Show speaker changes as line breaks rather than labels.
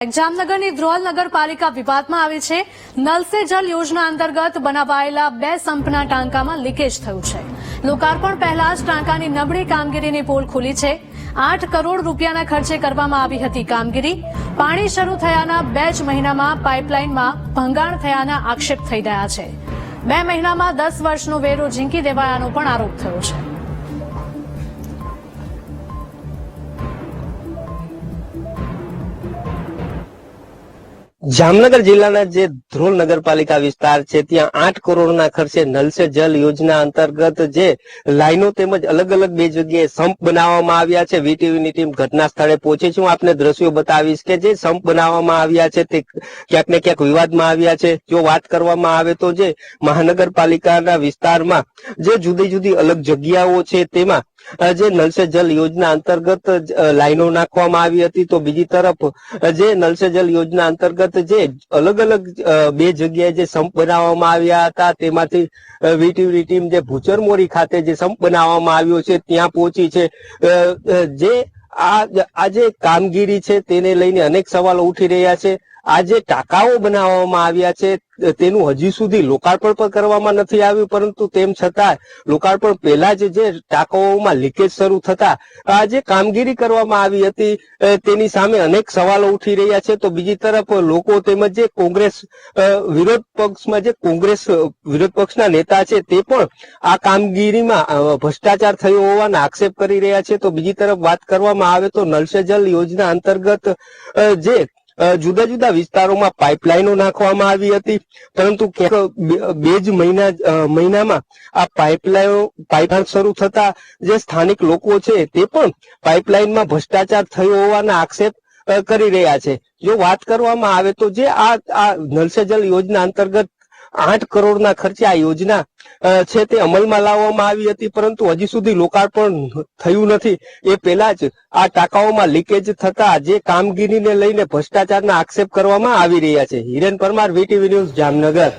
જામનગરની ધ્રોલ નગરપાલિકા વિવાદમાં આવી છે. નલ સે જલ યોજના અંતર્ગત બનાવાયેલા બે સંપના ટાંકામાં લીકેજ થયું છે. લોકાર્પણ પહેલા જ ટાંકાની નબળી કામગીરીની પોલ ખુલી છે. આઠ કરોડ રૂપિયાના ખર્ચે કરવામાં આવી હતી કામગીરી. પાણી શરૂ થયાના બે જ મહિનામાં પાઇપલાઇનમાં ભંગાણ થયાના આક્ષેપ થઈ રહ્યા છે. બે મહિનામાં દસ વર્ષનો વેરો ઝીંકી દેવાયાનો પણ આરોપ થયો છે.
જામનગર જિલ્લાના જે ધ્રોલ નગરપાલિકા વિસ્તાર છે, ત્યાં આઠ કરોડના ખર્ચે નલ જલ યોજના અંતર્ગત જે લાઈનો તેમજ અલગ અલગ બે જગ્યાએ સંપ બનાવવામાં આવ્યા છે. વીટીવીની ટીમ ઘટના સ્થળે પહોંચી છે. હું આપને દ્રશ્યો બતાવીશ કે જે સંપ બનાવવામાં આવ્યા છે તે ક્યાંક ને ક્યાંક વિવાદમાં આવ્યા છે. જો વાત કરવામાં આવે તો જે મહાનગરપાલિકાના વિસ્તારમાં જે જુદી જુદી અલગ જગ્યાઓ છે તેમાં જે નલ જલ યોજના અંતર્ગત લાઈનો નાખવામાં આવી હતી. તો બીજી તરફ જે નલ જલ યોજના અંતર્ગત જે અલગ અલગ બે જગ્યાએ જે સંપ બનાવવામાં આવ્યા હતા, તેમાંથી વીટીવી ટીમ જે ભૂચરમોરી ખાતે જે સંપ બનાવવામાં આવ્યો છે, ત્યાં પહોંચી છે. જે આ આ જે કામગીરી છે, તેને લઈને અનેક સવાલો ઉઠી રહ્યા છે. આ જે ટાંકાઓ બનાવવામાં આવ્યા છે તેનું હજી સુધી લોકાર્પણ પણ કરવામાં નથી આવ્યું, પરંતુ તેમ છતાં લોકાર્પણ પહેલા જ જે ટાંકાઓમાં લીકેજ શરૂ થતા, આ જે કામગીરી કરવામાં આવી હતી તેની સામે અનેક સવાલો ઉઠી રહ્યા છે. તો બીજી તરફ લોકો તેમજ જે કોંગ્રેસ વિરોધ પક્ષમાં જે કોંગ્રેસ વિરોધ પક્ષના નેતા છે, તે પણ આ કામગીરીમાં ભ્રષ્ટાચાર થયો હોવાના આક્ષેપ કરી રહ્યા છે. તો બીજી તરફ વાત કરવામાં આવે તો નલ સે જલ યોજના અંતર્ગત જે જુદા જુદા વિસ્તારોમાં પાઇપલાઇનો નાખવામાં આવી હતી. પરંતુ ક્યાંક બે- જ મહિના મહિનામાં આ પાઇપલાઇનો, પાઇપલાઇન શરૂ થતા જે સ્થાનિક લોકો છે તે પણ પાઇપલાઇનમાં ભ્રષ્ટાચાર થયો હોવાના આક્ષેપ કરી રહ્યા છે. જો વાત કરવામાં આવે તો જે આ આ નલ સે જલ યોજના અંતર્ગત આઠ કરોડના ખર્ચે આ યોજના છે તે અમલમાં લાવવામાં આવી હતી, પરંતુ હજી સુધી લોકાર્પણ થયું નથી. એ પહેલા જ આ ટાંકાઓમાં લીકેજ થતા જે કામગીરીને લઈને ભ્રષ્ટાચારના આક્ષેપ કરવામાં આવી રહ્યા છે. Hiren Parmar, VTV news Jamnagar.